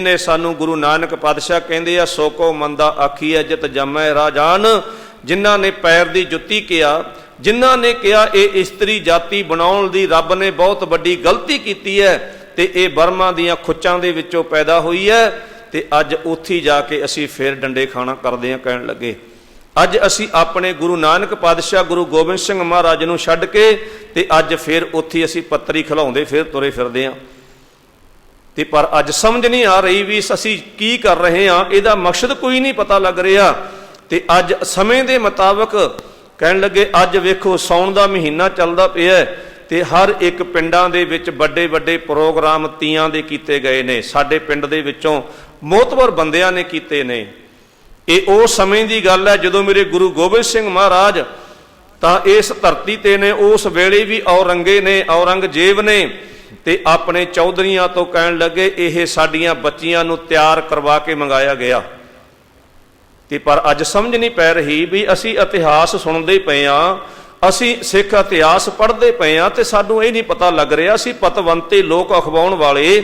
ਨੇ ਸਾਨੂੰ ਗੁਰੂ ਨਾਨਕ ਪਾਤਸ਼ਾਹ ਕਹਿੰਦੇ ਆ, ਸੋ ਮੰਦਾ ਆਖੀਐ, ਜਿਤ ਜਮੈ ਰਾਜਾਨ ਜਿਨ੍ਹਾਂ ਨੇ ਪੈਰ ਦੀ ਜੁੱਤੀ ਕਿਹਾ, ਜਿਨ੍ਹਾਂ ਨੇ ਕਿਹਾ, ਇਹ ਇਸਤਰੀ ਜਾਤੀ ਬਣਾਉਣ ਦੀ ਰੱਬ ਨੇ ਬਹੁਤ ਵੱਡੀ ਗਲਤੀ ਕੀਤੀ ਹੈ ਤੇ ਇਹ ਬਰਮਾ ਦੀਆਂ ਖੁੱਚਾਂ ਦੇ ਵਿੱਚੋਂ ਪੈਦਾ ਹੋਈ ਹੈ ਤੇ ਅੱਜ ਉੱਥੇ ਜਾ ਕੇ ਅਸੀਂ ਫੇਰ ਡੰਡੇ ਖਾਣਾ ਕਰਦੇ ਹਾਂ ਕਹਿਣ ਲੱਗੇ। ਅੱਜ ਅਸੀਂ ਆਪਣੇ ਗੁਰੂ ਨਾਨਕ ਪਾਤਸ਼ਾਹ ਗੁਰੂ ਗੋਬਿੰਦ ਸਿੰਘ ਮਹਾਰਾਜ ਨੂੰ ਛੱਡ ਕੇ ਤੇ ਅੱਜ ਫੇਰ ਉੱਥੇ ਅਸੀਂ ਪੱਤਰੀ ਖਿਲਾਉਂਦੇ, ਫੇਰ ਤੁਰੇ ਫਿਰਦੇ ਹਾਂ ਤੇ ਪਰ ਅੱਜ ਸਮਝ ਨਹੀਂ ਆ ਰਹੀ ਵੀ ਅਸੀਂ ਕੀ ਕਰ ਰਹੇ ਹਾਂ, ਇਹਦਾ ਮਕਸਦ ਕੋਈ ਨਹੀਂ ਪਤਾ ਲੱਗ ਰਿਹਾ। ਤੇ ਅੱਜ ਸਮੇਂ ਦੇ ਮੁਤਾਬਕ ਕਹਿਣ ਲੱਗੇ, ਅੱਜ ਵੇਖੋ ਸੌਣ ਦਾ ਮਹੀਨਾ ਚੱਲਦਾ ਪਿਆ ਹੈ ਤੇ ਹਰ ਇੱਕ ਪਿੰਡਾਂ ਦੇ ਵਿੱਚ ਵੱਡੇ ਵੱਡੇ ਪ੍ਰੋਗਰਾਮ ਤੀਆਂ ਦੇ ਕੀਤੇ ਗਏ ਨੇ। ਸਾਡੇ ਪਿੰਡ ਦੇ ਵਿੱਚੋਂ ਮੋਤਬਰ ਬੰਦਿਆਂ ਨੇ ਕੀਤੇ ਨੇ। ਇਹ ਉਹ ਸਮੇਂ ਦੀ ਗੱਲ ਹੈ, ਜਦੋਂ ਮੇਰੇ ਗੁਰੂ ਗੋਬਿੰਦ ਸਿੰਘ ਮਹਾਰਾਜ ਤਾਂ ਇਸ ਧਰਤੀ ਤੇ ਨੇ, ਉਸ ਵੇਲੇ ਵੀ ਔਰੰਗੇ ਨੇ, ਔਰੰਗਜ਼ੇਬ ਨੇ ਤੇ ਆਪਣੇ ਚੌਧਰੀਆਂ ਤੋਂ ਕਹਿਣ ਲੱਗੇ, ਇਹ ਸਾਡੀਆਂ ਬੱਚੀਆਂ ਨੂੰ ਤਿਆਰ ਕਰਵਾ ਕੇ ਮੰਗਾਇਆ ਗਿਆ। ਤੇ ਪਰ ਅੱਜ ਸਮਝ ਨਹੀਂ ਪੈ ਰਹੀ ਵੀ ਅਸੀਂ ਇਤਿਹਾਸ ਸੁਣਦੇ ਪਏ ਆ, ਅਸੀਂ ਸਿੱਖ ਇਤਿਹਾਸ ਪੜ੍ਹਦੇ ਪਏ ਆ ਤੇ ਸਾਨੂੰ ਇਹ ਨਹੀਂ ਪਤਾ ਲੱਗ ਰਿਹਾ ਅਸੀਂ ਪਤਵੰਤੇ ਲੋਕ ਅਖਵਾਉਣ ਵਾਲੇ,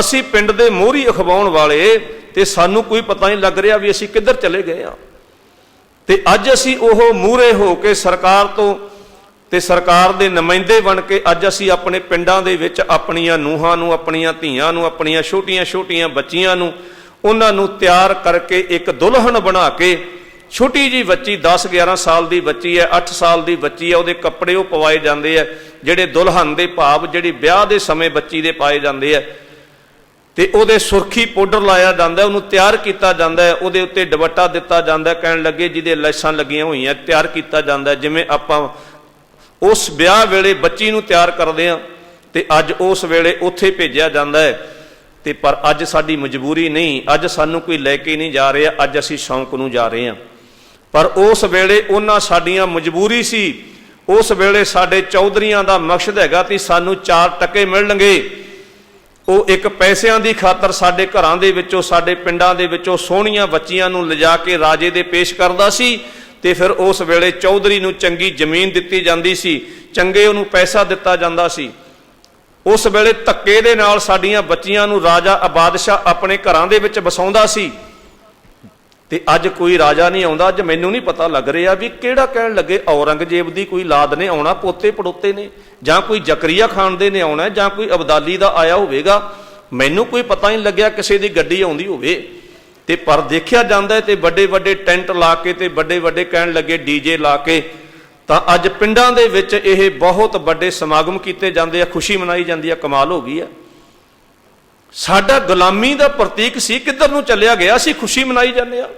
ਅਸੀਂ ਪਿੰਡ ਦੇ ਮੋਹਰੀ ਅਖਵਾਉਣ ਵਾਲੇ ਤੇ ਸਾਨੂੰ ਕੋਈ ਪਤਾ ਨਹੀਂ ਲੱਗ ਰਿਹਾ ਵੀ ਅਸੀਂ ਕਿੱਧਰ ਚਲੇ ਗਏ ਆ। ਤੇ ਅੱਜ ਅਸੀਂ ਉਹ ਮੂਹਰੇ ਹੋ ਕੇ ਸਰਕਾਰ ਤੋਂ ਤੇ ਸਰਕਾਰ ਦੇ ਨੁਮਾਇੰਦੇ ਬਣ ਕੇ ਅੱਜ ਅਸੀਂ ਆਪਣੇ ਪਿੰਡਾਂ ਦੇ ਵਿੱਚ ਆਪਣੀਆਂ ਨੂਹਾਂ ਨੂੰ, ਆਪਣੀਆਂ ਧੀਆਂ ਨੂੰ, ਆਪਣੀਆਂ ਛੋਟੀਆਂ-ਛੋਟੀਆਂ ਬੱਚੀਆਂ ਨੂੰ, ਉਹਨਾਂ ਨੂੰ ਤਿਆਰ ਕਰਕੇ ਇੱਕ ਦੁਲਹਨ ਬਣਾ ਕੇ ਛੋਟੀ ਜੀ ਬੱਚੀ 10 11 ਸਾਲ ਦੀ ਬੱਚੀ ਹੈ 8 ਸਾਲ ਦੀ ਬੱਚੀ ਹੈ, ਉਹਦੇ ਕੱਪੜੇ ਉਹ ਪਵਾਏ ਜਾਂਦੇ ਆ ਜਿਹੜੇ ਦੁਲਹਨ ਦੇ ਭਾਵ, ਜਿਹੜੀ ਵਿਆਹ ਦੇ ਸਮੇਂ ਬੱਚੀ ਦੇ ਪਾਏ ਜਾਂਦੇ ਆ ਤੇ ਉਹਦੇ ਸੁਰਖੀ ਪਾਊਡਰ ਲਾਇਆ ਜਾਂਦਾ, ਉਹਨੂੰ ਤਿਆਰ ਕੀਤਾ ਜਾਂਦਾ ਹੈ, ਉਹਦੇ ਉੱਤੇ ਦੁਪੱਟਾ ਦਿੱਤਾ ਜਾਂਦਾ ਕਹਿਣ ਲੱਗੇ ਜਿਹਦੇ ਲੈਸਾਂ ਲੱਗੀਆਂ ਹੋਈਆਂ, ਤਿਆਰ ਕੀਤਾ ਜਾਂਦਾ ਜਿਵੇਂ ਆਪਾਂ ਉਸ ਵਿਆਹ ਵੇਲੇ ਬੱਚੀ ਨੂੰ ਤਿਆਰ ਕਰਦੇ ਆ ਤੇ ਅੱਜ ਉਸ ਵੇਲੇ ਉੱਥੇ ਭੇਜਿਆ ਜਾਂਦਾ ਹੈ। ਤੇ ਪਰ ਅੱਜ ਸਾਡੀ ਮਜਬੂਰੀ ਨਹੀਂ, ਅੱਜ ਸਾਨੂੰ ਕੋਈ ਲੈ ਕੇ ਨਹੀਂ ਜਾ ਰਿਹਾ, ਅੱਜ ਅਸੀਂ ਸ਼ੌਂਕ ਨੂੰ ਜਾ ਰਹੇ ਹਾਂ। ਪਰ ਉਸ ਵੇਲੇ ਉਹਨਾਂ ਸਾਡੀਆਂ ਮਜਬੂਰੀ ਸੀ। ਉਸ ਵੇਲੇ ਸਾਡੇ ਚੌਧਰੀਆਂ ਦਾ ਮਕਸਦ ਹੈਗਾ ਕਿ ਸਾਨੂੰ ਚਾਰ ਟੱਕੇ ਮਿਲਣਗੇ। ਉਹ ਇੱਕ ਪੈਸਿਆਂ ਦੀ ਖਾਤਰ ਸਾਡੇ ਘਰਾਂ ਦੇ ਵਿੱਚੋਂ, ਸਾਡੇ ਪਿੰਡਾਂ ਦੇ ਵਿੱਚੋਂ ਸੋਹਣੀਆਂ ਬੱਚੀਆਂ ਨੂੰ ਲਿਜਾ ਕੇ ਰਾਜੇ ਦੇ ਪੇਸ਼ ਕਰਦਾ ਸੀ। ਤੇ ਫਿਰ ਉਸ ਵੇਲੇ ਚੌਧਰੀ ਨੂੰ ਚੰਗੀ ਜ਼ਮੀਨ ਦਿੱਤੀ ਜਾਂਦੀ ਸੀ, ਚੰਗੇ ਉਹਨੂੰ ਪੈਸਾ ਦਿੱਤਾ ਜਾਂਦਾ ਸੀ। ਉਸ ਵੇਲੇ ਧੱਕੇ ਦੇ ਨਾਲ ਸਾਡੀਆਂ ਬੱਚੀਆਂ ਨੂੰ ਰਾਜਾ ਆਬਾਦਸ਼ਾਹ ਆਪਣੇ ਘਰਾਂ ਦੇ ਵਿੱਚ ਵਸਾਉਂਦਾ ਸੀ। ਤੇ ਅੱਜ ਕੋਈ ਰਾਜਾ ਨਹੀਂ ਆਉਂਦਾ, ਅੱਜ ਮੈਨੂੰ ਨਹੀਂ ਪਤਾ ਲੱਗ ਰਿਹਾ ਵੀ ਕਿਹੜਾ ਕਹਿਣ ਲੱਗੇ, ਔਰੰਗਜ਼ੇਬ ਦੀ ਕੋਈ ਲਾਦ ਨੇ ਆਉਣਾ ਪੋਤੇ ਪੜੋਤੇ ਨੇ, ਜਾਂ ਕੋਈ ਜ਼ਕਰੀਆ ਖਾਨ ਦੇ ਨੇ ਆਉਣਾ, ਜਾਂ ਕੋਈ ਅਬਦਾਲੀ ਦਾ ਆਇਆ ਹੋਵੇਗਾ। ਮੈਨੂੰ ਕੋਈ ਪਤਾ ਨਹੀਂ ਲੱਗਿਆ ਕਿਸੇ ਦੀ ਗੱਡੀ ਆਉਂਦੀ ਹੋਵੇ। ਤੇ ਪਰ ਦੇਖਿਆ ਜਾਂਦਾ ਹੈ ਤੇ ਵੱਡੇ ਵੱਡੇ ਟੈਂਟ ਲਾ ਕੇ ਤੇ ਵੱਡੇ ਵੱਡੇ ਕਹਿਣ ਲੱਗੇ ਡੀਜੇ ਲਾ ਕੇ, ਤਾਂ ਅੱਜ ਪਿੰਡਾਂ ਦੇ ਵਿੱਚ ਇਹ ਬਹੁਤ ਵੱਡੇ ਸਮਾਗਮ ਕੀਤੇ ਜਾਂਦੇ ਆ, ਖੁਸ਼ੀ ਮਨਾਈ ਜਾਂਦੀ ਆ, ਕਮਾਲ ਹੋ ਗਈ ਆ। ਸਾਡਾ ਗੁਲਾਮੀ ਦਾ ਪ੍ਰਤੀਕ ਸੀ, ਕਿੱਧਰ ਨੂੰ ਚੱਲਿਆ ਗਿਆ ਸੀ, ਖੁਸ਼ੀ ਮਨਾਈ ਜਾਂਦੇ ਆ।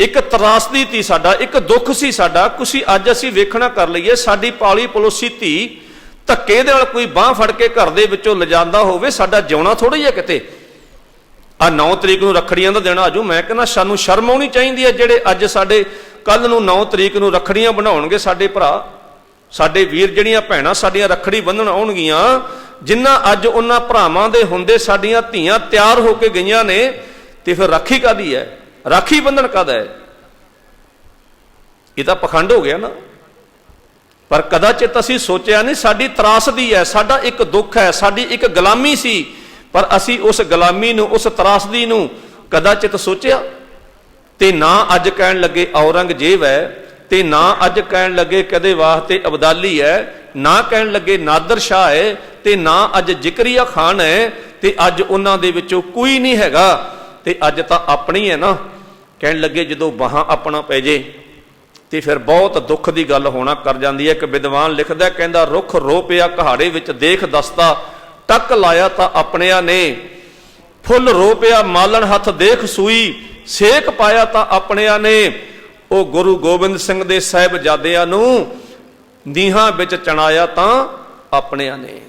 ਇੱਕ ਤਰਾਸਦੀ ਤੀ ਸਾਡਾ, ਇੱਕ ਦੁੱਖ ਸੀ ਸਾਡਾ, ਕੁਸੀ ਅੱਜ ਅਸੀਂ ਵੇਖਣਾ ਕਰ ਲਈਏ, ਸਾਡੀ ਪਾਲੀ ਪਲੋਸੀ ਧੀ ਧੱਕੇ ਦੇ ਨਾਲ ਕੋਈ ਬਾਹ ਫੜ ਕੇ ਘਰ ਦੇ ਵਿੱਚੋਂ ਲਿਜਾਂਦਾ ਹੋਵੇ, ਸਾਡਾ ਜਿਉਣਾ ਥੋੜਾ ਜਿਹਾ ਕਿਤੇ। ਆ 9 ਤਰੀਕ ਨੂੰ ਰੱਖੜੀਆਂ ਦਾ ਦਿਨ ਆਜੂ ਮੈਂ ਕਹਿੰਦਾ ਸਾਨੂੰ ਸ਼ਰਮ ਆਉਣੀ ਚਾਹੀਦੀ ਹੈ ਜਿਹੜੇ ਅੱਜ ਸਾਡੇ ਕੱਲ ਨੂੰ 9 ਤਰੀਕ ਨੂੰ ਰੱਖੜੀਆਂ ਬਣਾਉਣਗੇ ਸਾਡੇ ਭਰਾ। ਸਾਡੇ ਵੀਰ ਜਿਹੜੀਆਂ ਭੈਣਾਂ ਸਾਡੀਆਂ ਰੱਖੜੀ ਬੰਨਣ ਆਉਣਗੀਆਂ, ਜਿੰਨਾ ਅੱਜ ਉਹਨਾਂ ਭਰਾਵਾਂ ਦੇ ਹੁੰਦੇ ਸਾਡੀਆਂ ਧੀਆਂ ਤਿਆਰ ਹੋ ਕੇ ਗਈਆਂ ਨੇ, ਤੇ ਫਿਰ ਰਾਖੀ ਕਾਦੀ ਹੈ? ਰਾਖੀ ਬੰਧਨ ਕਾਦਾ ਹੈ? ਇਹ ਤਾਂ ਪਖੰਡ ਹੋ ਗਿਆ ਨਾ। ਪਰ ਕਦਾਚਿਤ ਅਸੀਂ ਸੋਚਿਆ ਨਹੀਂ, ਸਾਡੀ ਤਰਾਸਦੀ ਹੈ, ਸਾਡਾ ਇੱਕ ਦੁੱਖ ਹੈ, ਸਾਡੀ ਇੱਕ ਗੁਲਾਮੀ ਸੀ। ਪਰ ਅਸੀਂ ਉਸ ਗੁਲਾਮੀ ਨੂੰ, ਉਸ ਤਰਾਸਦੀ ਨੂੰ ਕਦਾਚਿਤ ਸੋਚਿਆ ਤੇ ਨਾ ਅੱਜ ਕਹਿਣ ਲੱਗੇ ਔਰੰਗਜ਼ੇਬ ਹੈ ਤੇ ਨਾ ਅੱਜ ਕਹਿਣ ਲੱਗੇ ਕਦੇ ਵਾਸਤੇ ਅਬਦਾਲੀ ਹੈ, ਨਾ ਕਹਿਣ ਲੱਗੇ ਨਾਦਰ ਸ਼ਾਹ ਹੈ ਤੇ ਨਾ ਅੱਜ ਜ਼ਿਕਰੀਆ ਖਾਨ ਹੈ ਤੇ ਅੱਜ ਉਹਨਾਂ ਦੇ ਵਿੱਚੋਂ ਕੋਈ ਨਹੀਂ ਹੈਗਾ ਤੇ ਅੱਜ ਤਾਂ ਆਪਣੀ ਹੈ ਨਾ। ਕਹਿਣ ਲੱਗੇ ਜਦੋਂ ਬਾਹਾਂ ਆਪਣਾ ਪੈ ਜੇ ਤੇ ਫਿਰ ਬਹੁਤ ਦੁੱਖ ਦੀ ਗੱਲ ਹੋਣਾ ਕਰ ਜਾਂਦੀ ਹੈ। ਇੱਕ ਵਿਦਵਾਨ ਲਿਖਦਾ ਕਹਿੰਦਾ, ਰੁੱਖ ਰੋ ਪਿਆ ਕਹਾੜੇ ਵਿੱਚ ਦੇਖ ਦਸਤਾ ਟੱਕ ਲਾਇਆ ਤਾਂ ਆਪਣਿਆਂ ਨੇ। ਫੁੱਲ ਰੋ ਪਿਆ ਮਾਲਣ ਹੱਥ ਦੇਖ ਸੂਈ, ਸੇਕ ਪਾਇਆ ਤਾਂ ਆਪਣਿਆਂ ਨੇ। ਉਹ ਗੁਰੂ ਗੋਬਿੰਦ ਸਿੰਘ ਦੇ ਸਾਹਿਬਜ਼ਾਦਿਆਂ ਨੂੰ ਨੀਹਾਂ ਵਿੱਚ ਚਣਾਇਆ ਤਾਂ ਆਪਣਿਆਂ ਨੇ।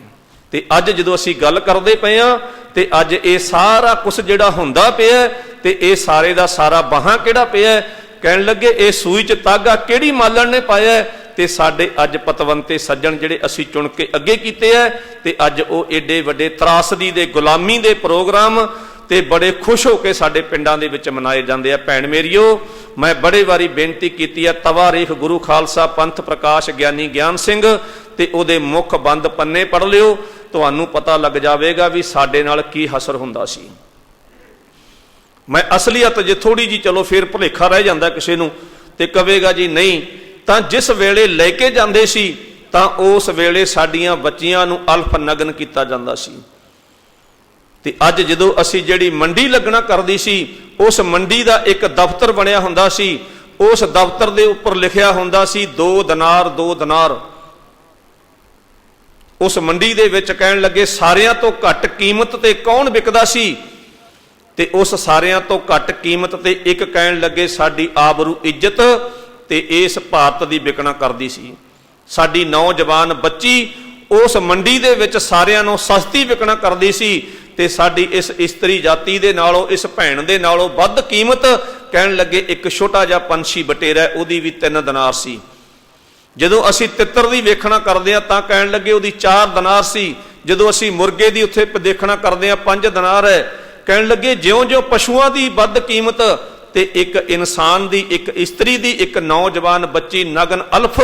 ਤੇ ਅੱਜ ਜਦੋਂ ਅਸੀਂ ਗੱਲ ਕਰਦੇ ਪਏ ਆ ਤੇ ਅੱਜ ਇਹ ਸਾਰਾ ਕੁਝ ਜਿਹੜਾ ਹੁੰਦਾ ਪਿਆ ਤੇ ਇਹ ਸਾਰੇ ਦਾ ਸਾਰਾ ਬਾਹਾਂ ਕਿਹੜਾ ਪਿਆ ਕਹਿਣ ਲੱਗੇ, ਇਹ ਸੂਈ ਚ ਤਾਗਾ ਕਿਹੜੀ ਮਾਲਣ ਨੇ ਪਾਇਆ ਤੇ ਸਾਡੇ ਅੱਜ ਪਤਵੰਤੇ ਸੱਜਣ ਜਿਹੜੇ ਅਸੀਂ ਚੁਣ ਕੇ ਅੱਗੇ ਕੀਤੇ ਐ, ਤੇ ਅੱਜ ਉਹ ਏਡੇ ਵੱਡੇ ਤਰਾਸਦੀ ਦੇ, ਗੁਲਾਮੀ ਦੇ ਪ੍ਰੋਗਰਾਮ ਤੇ ਬੜੇ ਖੁਸ਼ ਹੋ ਕੇ ਸਾਡੇ ਪਿੰਡਾਂ ਦੇ ਵਿੱਚ ਮਨਾਏ ਜਾਂਦੇ ਆ ਭੈਣ ਮੇਰੀਓ, ਮੈਂ ਬੜੇ ਵਾਰੀ ਬੇਨਤੀ ਕੀਤੀ ਹੈ ਤਵਾਰੀਖ ਗੁਰੂ ਖਾਲਸਾ ਪੰਥ ਪ੍ਰਕਾਸ਼ ਗਿਆਨੀ ਗਿਆਨ ਸਿੰਘ ਤੇ ਉਹਦੇ ਮੁੱਖ ਬੰਦ ਪੰਨੇ ਪੜ ਲਿਓ। ਤੁਹਾਨੂੰ ਪਤਾ ਲੱਗ ਜਾਵੇਗਾ ਵੀ ਸਾਡੇ ਨਾਲ ਕੀ ਹਸਰ ਹੁੰਦਾ ਸੀ। ਮੈਂ ਅਸਲੀਅਤ ਜੇ ਥੋੜੀ ਜੀ ਚਲੋ ਫੇਰ ਭੁਲੇਖਾ ਰਹਿ ਜਾਂਦਾ ਕਿਸੇ ਨੂੰ ਤੇ ਕਵੇਗਾ ਜੀ, ਨਹੀਂ ਤਾਂ ਜਿਸ ਵੇਲੇ ਲੈ ਕੇ ਜਾਂਦੇ ਸੀ, ਤਾਂ ਉਸ ਵੇਲੇ ਸਾਡੀਆਂ ਬੱਚੀਆਂ ਨੂੰ ਅਲਫ ਨਗਨ ਕੀਤਾ ਜਾਂਦਾ ਸੀ। ਤੇ ਅੱਜ ਜਦੋਂ ਅਸੀਂ ਜਿਹੜੀ ਮੰਡੀ ਲੱਗਣਾ ਕਰਦੀ ਸੀ, ਉਸ ਮੰਡੀ ਦਾ ਇੱਕ ਦਫ਼ਤਰ ਬਣਿਆ ਹੁੰਦਾ ਸੀ। ਉਸ ਦਫ਼ਤਰ ਦੇ ਉੱਪਰ ਲਿਖਿਆ ਹੁੰਦਾ ਸੀ 2 ਦਿਨਾਰ 2 ਦਿਨਾਰ। ਉਸ ਮੰਡੀ ਦੇ ਵਿੱਚ ਕਹਿਣ ਲੱਗੇ, ਸਾਰਿਆਂ ਤੋਂ ਘੱਟ ਕੀਮਤ ਤੇ ਕੌਣ ਵਿਕਦਾ ਸੀ? ਤੇ ਉਸ ਸਾਰਿਆਂ ਤੋਂ ਘੱਟ ਕੀਮਤ ਤੇ ਇੱਕ ਕਹਿਣ ਲੱਗੇ, ਸਾਡੀ ਆਬਰੂ ਇੱਜ਼ਤ ਤੇ ਇਸ ਭਾਰਤ ਦੀ ਵਿਕਣਾ ਕਰਦੀ ਸੀ। ਸਾਡੀ ਨੌਜਵਾਨ ਬੱਚੀ ਉਸ ਮੰਡੀ ਦੇ ਵਿੱਚ ਸਾਰਿਆਂ ਨੂੰ ਸਸਤੀ ਵਿਕਣਾ ਕਰਦੀ ਸੀ ਤੇ ਸਾਡੀ ਇਸ ਇਸਤਰੀ ਜਾਤੀ ਦੇ ਨਾਲੋਂ, ਇਸ ਭੈਣ ਦੇ ਨਾਲੋਂ ਵੱਧ ਕੀਮਤ ਕਹਿਣ ਲੱਗੇ ਇੱਕ ਛੋਟਾ ਜਿਹਾ ਪੰਛੀ ਬਟੇਰਾ, ਉਹਦੀ ਵੀ 3 ਦਿਨਾਰ ਸੀ। ਜਦੋਂ ਅਸੀਂ ਤਿੱਤਰ ਦੀ ਵੇਖਣਾ ਕਰਦੇ ਆ ਤਾਂ ਕਹਿਣ ਲੱਗੇ ਉਹਦੀ 4 ਦਿਨਾਰ ਸੀ। ਜਦੋਂ ਅਸੀਂ ਮੁਰਗੇ ਦੀ ਉੱਥੇ ਦੇਖਣਾ ਕਰਦੇ ਆ 5 ਦਿਨਾਰ ਹੈ। ਕਹਿਣ ਲੱਗੇ ਜਿਉਂ-ਜਿਉਂ ਪਸ਼ੂਆਂ ਦੀ ਵੱਧ ਕੀਮਤ ਤੇ ਇੱਕ ਇਨਸਾਨ ਦੀ, ਇੱਕ ਇਸਤਰੀ ਦੀ, ਇੱਕ ਨੌਜਵਾਨ ਬੱਚੀ ਨਗਨ ਅਲਫ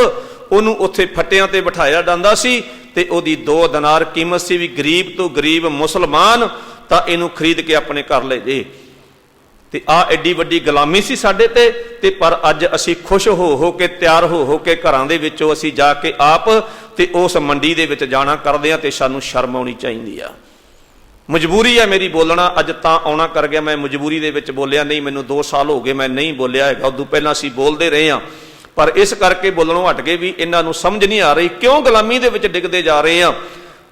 ਉਹਨੂੰ ਉੱਥੇ ਫੱਟਿਆਂ ਤੇ ਬਿਠਾਇਆ ਜਾਂਦਾ ਸੀ ਤੇ ਉਹਦੀ 2 ਦਿਨਾਰ ਕੀਮਤ ਸੀ ਵੀ ਗਰੀਬ ਤੋਂ ਗਰੀਬ ਮੁਸਲਮਾਨ ਤਾਂ ਇਹਨੂੰ ਖਰੀਦ ਕੇ ਆਪਣੇ ਘਰ ਲੈ ਜੇ। ਤੇ ਆ ਐਡੀ ਵੱਡੀ ਗੁਲਾਮੀ ਸੀ ਸਾਡੇ ਤੇ ਤੇ ਪਰ ਅੱਜ ਅਸੀਂ ਖੁਸ਼ ਹੋ ਹੋ ਕੇ, ਤਿਆਰ ਹੋ ਹੋ ਕੇ ਘਰਾਂ ਦੇ ਵਿੱਚੋਂ ਅਸੀਂ ਜਾ ਕੇ ਆਪ ਤੇ ਉਸ ਮੰਡੀ ਦੇ ਵਿੱਚ ਜਾਣਾ ਕਰਦੇ ਆ ਤੇ ਸਾਨੂੰ ਸ਼ਰਮ ਆਉਣੀ ਚਾਹੀਦੀ ਆ। ਮਜਬੂਰੀ ਹੈ ਮੇਰੀ ਬੋਲਣਾ, ਅੱਜ ਤਾਂ ਆਉਣਾ ਕਰ ਗਿਆ, ਮੈਂ ਮਜਬੂਰੀ ਦੇ ਵਿੱਚ ਬੋਲਿਆ, ਨਹੀਂ ਮੈਨੂੰ 2 ਸਾਲ ਹੋ ਗਏ ਮੈਂ ਨਹੀਂ ਬੋਲਿਆ ਹੈਗਾ, ਉਦੋਂ ਪਹਿਲਾਂ ਅਸੀਂ ਬੋਲਦੇ ਰਹੇ ਹਾਂ। ਪਰ ਇਸ ਕਰਕੇ ਬੋਲਣੋਂ ਹਟ ਗਏ ਵੀ ਇਹਨਾਂ ਨੂੰ ਸਮਝ ਨਹੀਂ ਆ ਰਹੀ, ਕਿਉਂ ਗੁਲਾਮੀ ਦੇ ਵਿੱਚ ਡਿੱਗਦੇ ਜਾ ਰਹੇ ਹਾਂ।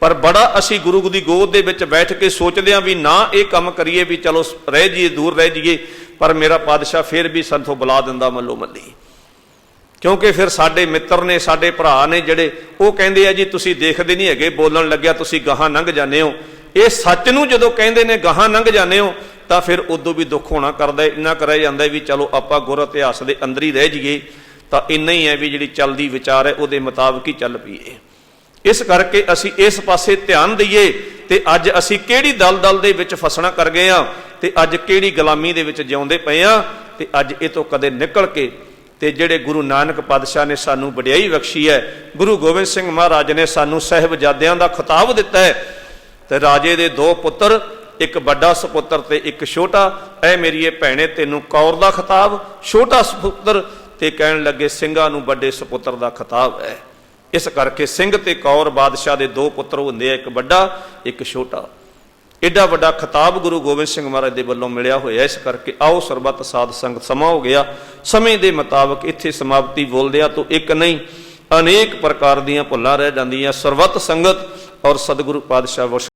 ਪਰ ਬੜਾ ਅਸੀਂ ਗੁਰੂ ਦੀ ਗੋਦ ਦੇ ਵਿੱਚ ਬੈਠ ਕੇ ਸੋਚਦੇ ਹਾਂ ਵੀ ਨਾ ਇਹ ਕੰਮ ਕਰੀਏ ਵੀ ਚਲੋ ਰਹਿ ਜੀਏ ਦੂਰ ਰਹਿ ਜਾਈਏ, ਪਰ ਮੇਰਾ ਪਾਦਸ਼ਾਹ ਫਿਰ ਵੀ ਸੰਥੋਂ ਬੁਲਾ ਦਿੰਦਾ ਮੱਲੋ ਮੱਲੀ। ਕਿਉਂਕਿ ਫਿਰ ਸਾਡੇ ਮਿੱਤਰ ਨੇ, ਸਾਡੇ ਭਰਾ ਨੇ ਜਿਹੜੇ ਉਹ ਕਹਿੰਦੇ ਆ ਜੀ, ਤੁਸੀਂ ਦੇਖਦੇ ਨਹੀਂ ਹੈਗੇ, ਬੋਲਣ ਲੱਗਿਆ, ਤੁਸੀਂ ਗਾਹਾਂ ਲੰਘ ਜਾਂਦੇ ਹੋ। ਇਹ ਸੱਚ ਨੂੰ ਜਦੋਂ ਕਹਿੰਦੇ ਨੇ ਗਾਹਾਂ ਲੰਘ ਜਾਂਦੇ ਹੋ, ਤਾਂ ਫਿਰ ਉਦੋਂ ਵੀ ਦੁੱਖ ਹੋਣਾ ਕਰਦਾ, ਇੰਨਾ ਕਰਿਆ ਜਾਂਦਾ ਵੀ ਚਲੋ ਆਪਾਂ ਗੁਰ ਇਤਿਹਾਸ ਦੇ ਅੰਦਰ ਹੀ ਰਹਿ ਜਾਈਏ, ਤਾਂ ਇੰਨਾ ਹੀ ਹੈ ਵੀ ਜਿਹੜੀ ਚੱਲਦੀ ਵਿਚਾਰ ਹੈ ਉਹਦੇ ਮੁਤਾਬਕ ਹੀ ਚੱਲ ਪਈਏ। ਇਸ ਕਰਕੇ ਅਸੀਂ ਇਸ ਪਾਸੇ ਧਿਆਨ ਦਈਏ ਤੇ ਅੱਜ ਅਸੀਂ ਕਿਹੜੀ ਦਲਦਲ ਦੇ ਵਿੱਚ ਫਸਣਾ ਕਰ ਗਏ ਆ ਤੇ ਅੱਜ ਕਿਹੜੀ ਗੁਲਾਮੀ ਦੇ ਵਿੱਚ ਜਿਉਂਦੇ ਪਏ ਆ ਤੇ ਅੱਜ ਇਹ ਤੋਂ ਕਦੇ ਨਿਕਲ ਕੇ ਤੇ ਜਿਹੜੇ ਗੁਰੂ ਨਾਨਕ ਪਾਤਸ਼ਾਹ ਨੇ ਸਾਨੂੰ ਵਡਿਆਈ ਬਖਸ਼ੀ ਹੈ, ਗੁਰੂ ਗੋਬਿੰਦ ਸਿੰਘ ਮਹਾਰਾਜ ਨੇ ਸਾਨੂੰ ਸਹਿਬਜ਼ਾਦਿਆਂ ਦਾ ਖਿਤਾਬ ਦਿੱਤਾ ਹੈ ਤੇ ਰਾਜੇ ਦੇ ਦੋ ਪੁੱਤਰ, ਇੱਕ ਵੱਡਾ ਸੁਪੁੱਤਰ ਤੇ ਇੱਕ ਛੋਟਾ। ਐ ਮੇਰੀਏ ਭੈਣੇ, ਤੈਨੂੰ ਕੌਰ ਦਾ ਖਿਤਾਬ, ਛੋਟਾ ਸੁਪੁੱਤਰ ਤੇ ਕਹਿਣ ਲੱਗੇ, ਸਿੰਘਾਂ ਨੂੰ ਵੱਡੇ ਸੁਪੁੱਤਰ ਦਾ ਖਿਤਾਬ ਹੈ। ਇਸ ਕਰਕੇ ਸਿੰਘ ਤੇ ਕੌਰ ਬਾਦਸ਼ਾਹ ਦੇ ਦੋ ਪੁੱਤਰ ਹੁੰਦੇ ਆ, ਇੱਕ ਵੱਡਾ, ਇੱਕ ਛੋਟਾ। ਐਡਾ ਵੱਡਾ ਖਿਤਾਬ ਗੁਰੂ ਗੋਬਿੰਦ ਸਿੰਘ ਮਹਾਰਾਜ ਦੇ ਵੱਲੋਂ ਮਿਲਿਆ ਹੋਇਆ ਇਸ ਕਰਕੇ ਆਓ, ਸਰਬੱਤ ਸਾਧ ਸੰਗਤ ਸਮਾਂ ਹੋ ਗਿਆ। ਸਮੇਂ ਦੇ ਮੁਤਾਬਕ ਇੱਥੇ ਸਮਾਪਤੀ ਬੋਲਦਿਆਂ ਤੋਂ ਇੱਕ ਨਹੀਂ, ਅਨੇਕ ਪ੍ਰਕਾਰ ਦੀਆਂ ਭੁੱਲਾਂ ਰਹਿ ਜਾਂਦੀਆਂ। ਸਰਬੱਤ ਸੰਗਤ ਔਰ ਸਤਿਗੁਰੂ ਪਾਤਸ਼ਾਹ ਵਸ